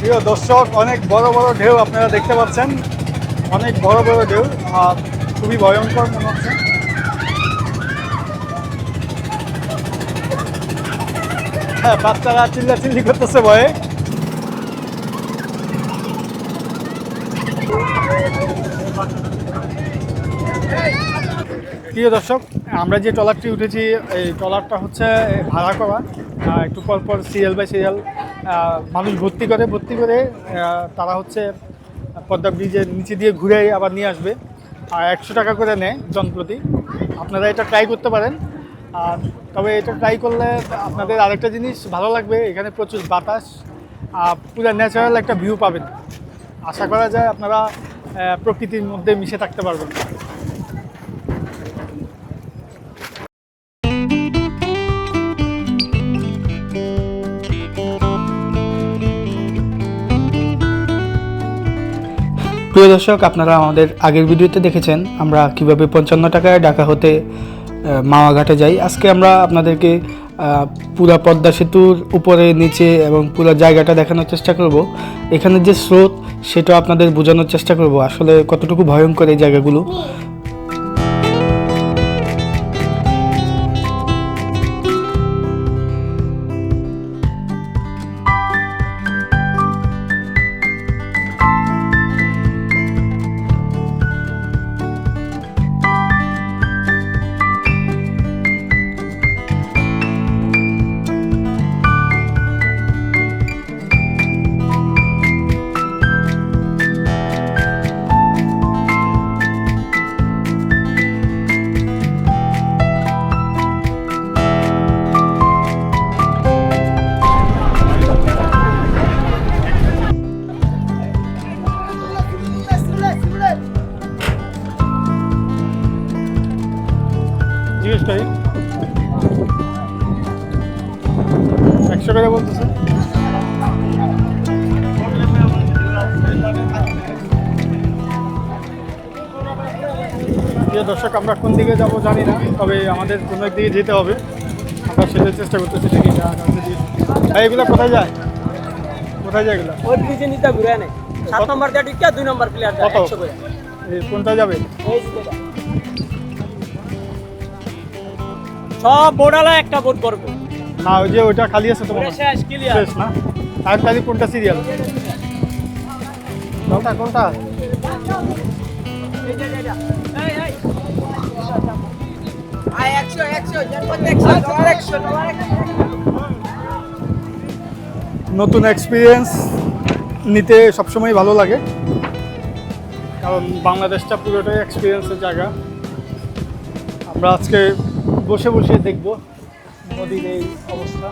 প্রিয় দর্শক, অনেক বড় বড় ঢেউ আপনারা দেখতে পাচ্ছেন। অনেক বড় বড় ঢেউ খুবই ভয়ঙ্কর মনে হচ্ছে। হ্যাঁ বাচ্চারা চিল্লা চিল্লি করতেছে ভয়ে। প্রিয় দর্শক, আমরা যে ট্রলারটি উঠেছি, এই ট্রলারটা হচ্ছে ভাড়া করা একটু পর পর সিরিয়াল বাই সিরিয়াল মানুষ ভর্তি করে ভর্তি করে তারা হচ্ছে পদ্মা ব্রিজের নিচে দিয়ে ঘুরে আবার নিয়ে আসবে। আর একশো টাকা করে নেয় জনপ্রতি। আপনারা এটা ট্রাই করতে পারেন। আর তবে এটা ট্রাই করলে আপনাদের আরেকটা জিনিস ভালো লাগবে, এখানে প্রচুর বাতাস, আর পুরো ন্যাচারাল একটা ভিউ পাবেন। আশা করা যায় আপনারা প্রকৃতির মধ্যে মিশে থাকতে পারবেন। প্রিয় দর্শক, আপনারা আমাদের আগের ভিডিওতে দেখেছেন আমরা কীভাবে পঞ্চান্ন টাকায় ঢাকা হতে মাওয়াঘাটে যাই। আজকে আমরা আপনাদেরকে পুরা পদ্মা সেতুর উপরে, নিচে এবং পুরো জায়গাটা দেখানোর চেষ্টা করব। এখানে যে স্রোত সেটা আপনাদের বোঝানোর চেষ্টা করব। আসলে কতটুকু ভয়ঙ্কর এই জায়গাগুলো। দর্শক আমরা কোন দিকে যাব জানি না তবে আমাদের কোনো এক দিকে যেতে হবে। আমরা সেটার চেষ্টা করতেছি দেখি যা আছে ভাই এগুলো কোথায় যায়? কোথায় যায় এগুলো? ওই ব্রিজে নিতে ঘুরে নেই সাত নম্বর দিয়ে টিকা দুই নম্বর প্লেয়ার যায় কত? কোনটা যাবে? এই যে সব বোর্ডালা একটা বোর্ড করব। না ওই যে ওইটা খালি আছে তোমার। শেষ ক্লিয়ার শেষ না? আর তাহলে কোনটা সিরিয়াল কোনটা কোনটা? একশো একশো নতুন এক্সপিরিয়েন্স নিতে সবসময় ভালো লাগে। কারণ বাংলাদেশটা পুরোটাই এক্সপিরিয়েন্সের জায়গা। আমরা আজকে বসে বসে দেখব নদীর এই অবস্থা।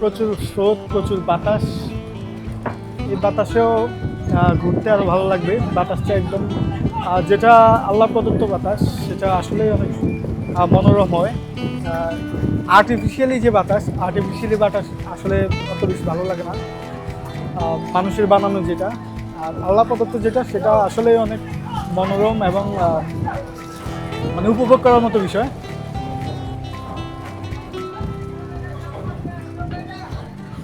প্রচুর স্রোত, প্রচুর বাতাস। এই বাতাসেও ঘুরতে আরও ভালো লাগবে। বাতাসটা একদম যেটা আল্লাহ প্রদত্ত বাতাস সেটা আসলেই অনেক মনোরম হয় আর্টিফিশিয়ালি যে বাতাস আর্টিফিশিয়ালি বাতাস আসলে অত বেশি ভালো লাগে না। মানুষের বানানো যেটা, আর আল্লাহ প্রদত্ত যেটা, সেটা আসলেই অনেক মনোরম এবং মানে উপভোগ করার মতো বিষয়।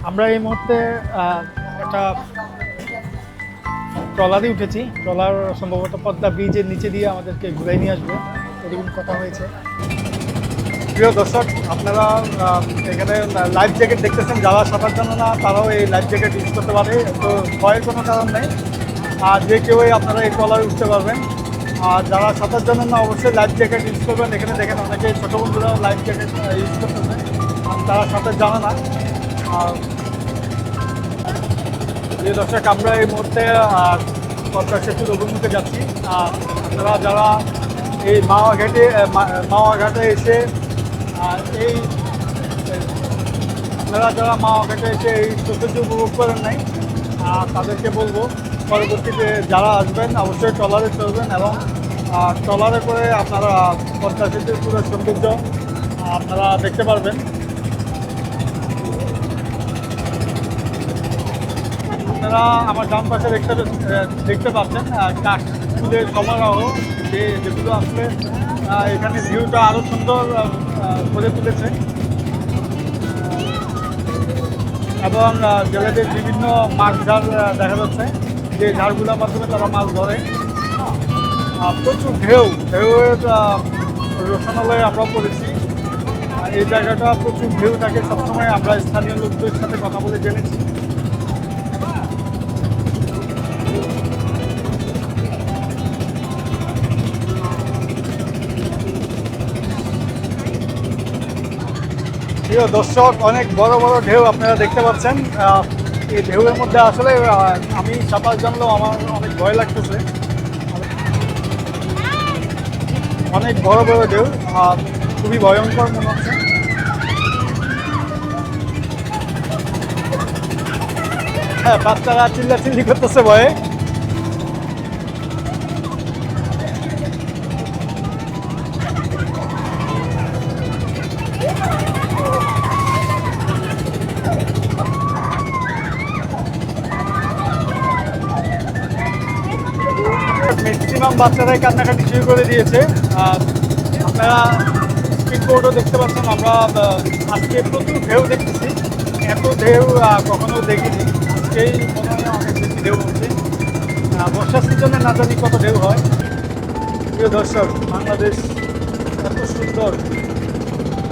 আমরা এই মুহূর্তে একটা ট্রলারে উঠেছি। ট্রলার সম্ভবত পদ্মা ব্রিজের নিচে দিয়ে আমাদেরকে ঘুরাই নিয়ে আসবে। এরকম কথা হয়েছে। প্রিয় দর্শক, আপনারা এখানে লাইফ জ্যাকেট দেখতেছেন, যারা সাঁতার জানে না, তারাও এই লাইফ জ্যাকেট ইউজ করতে পারে। তো ভয়ের কোনো কারণ নেই। আর যে কেউই আপনারা এই ট্রলারে উঠতে পারবেন। আর যারা সাঁতার জানেন না, অবশ্যই লাইফ জ্যাকেট ইউজ করবেন। এখানে দেখেন অনেকে ছোটো বন্ধুরা লাইফ জ্যাকেট ইউজ করতেছে। তারা সাঁতার জানে না আর দর্শক, আমরা এই মুহূর্তে পদ্মা সেতুর অভিমুখে যাচ্ছি। আর আপনারা যারা এই মাওয়া ঘাটে মাওয়া ঘাটে এসে এই, আপনারা যারা মাওয়া ঘাটে এসে এই সৌন্দর্য উপভোগ করেন নাই তাদেরকে বলব, পরবর্তীতে যারা আসবেন, অবশ্যই ট্রলারে চলবেন এবং ট্রলারে করে আপনারা পদ্মা সেতুর পুরো সৌন্দর্য, আপনারা দেখতে পারবেন। আপনারা আমার ডান পাশে দেখতে দেখতে পাচ্ছেন আহ, ফুলের সমারোহ। যে যেগুলো আসলে এখানে ভিউটা আরও সুন্দর করে তুলেছে। এবং জেলেদের বিভিন্ন মাছ ঝাড় দেখা যাচ্ছে যে ঝাড়গুলোর মাধ্যমে তারা মাছ ধরে। প্রচুর ঢেউ ঢেউয়ের রোশনালয়ে আমরা পড়েছি। এই জায়গাটা প্রচুর ঢেউ থাকে সবসময় আমরা স্থানীয় লোকদের সাথে কথা বলে জেনেছি। প্রিয় দর্শক, অনেক বড় বড় ঢেউ আপনারা দেখতে পাচ্ছেন। এই ঢেউয়ের মধ্যে আসলে আমি সাঁতার জানলেও আমার অনেক ভয় লাগতেছে। অনেক বড় বড় ঢেউ খুবই ভয়ঙ্কর মনে হচ্ছে। হ্যাঁ বাচ্চারা চিল্লা চিল্লি করতেছে ভয়ে। বাচ্চারাই কান্নাকাটি শুরু করে দিয়েছে। আপনারা স্পিড বোর্ডও দেখতে পাচ্ছেন, আমরা আজকে প্রচুর ঢেউ দেখতেছি। এত ঢেউ কখনো দেখিনি। আজকেই মনে হয় অনেক বেশি ঢেউ হচ্ছে। বর্ষার সিজনে না জানি কত ঢেউ হয়। প্রিয় দর্শক, বাংলাদেশ এত সুন্দর।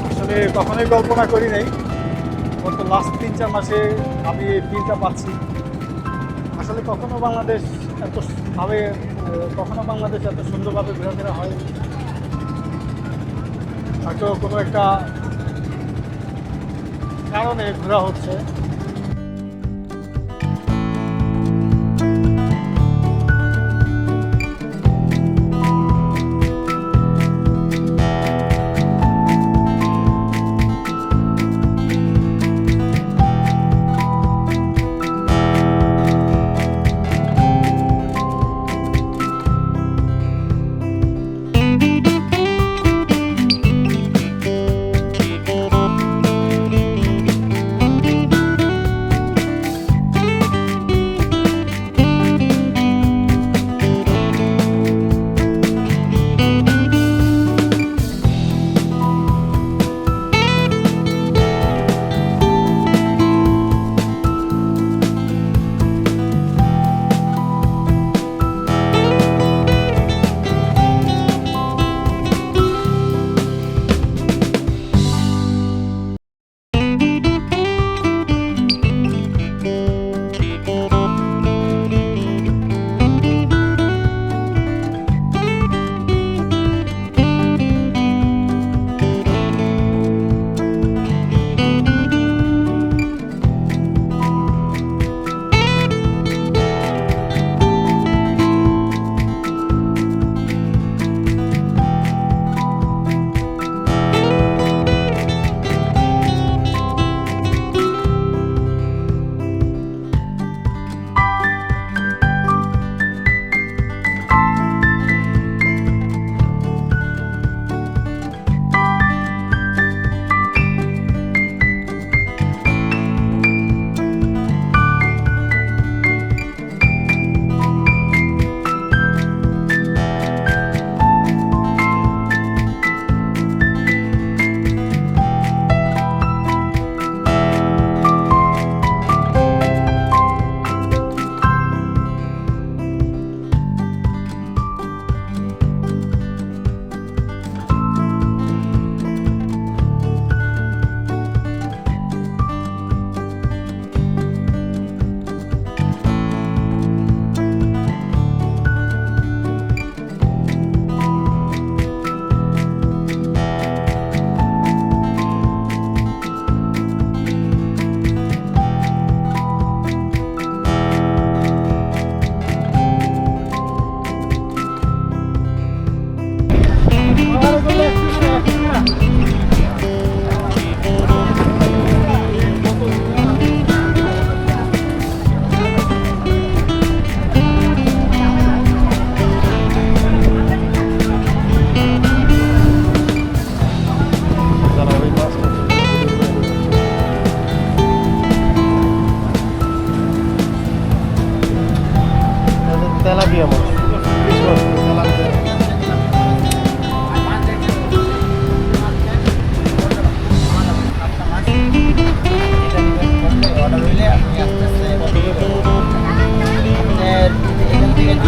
আসলে কখনোই কল্পনা করি নাই। গত লাস্ট তিন, চার মাসে আমি এই ফিলটা পাচ্ছি। আসলে কখনো বাংলাদেশ এত ভাবে কখনো বাংলাদেশ এত সুন্দরভাবে ঘোরাফেরা হয় হয়তো কোনো একটা কারণে ঘোরা হচ্ছে।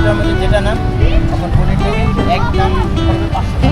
দুটার মধ্যে যেটা নাম তখন বোনের থেকে এক দাম পাঁচশো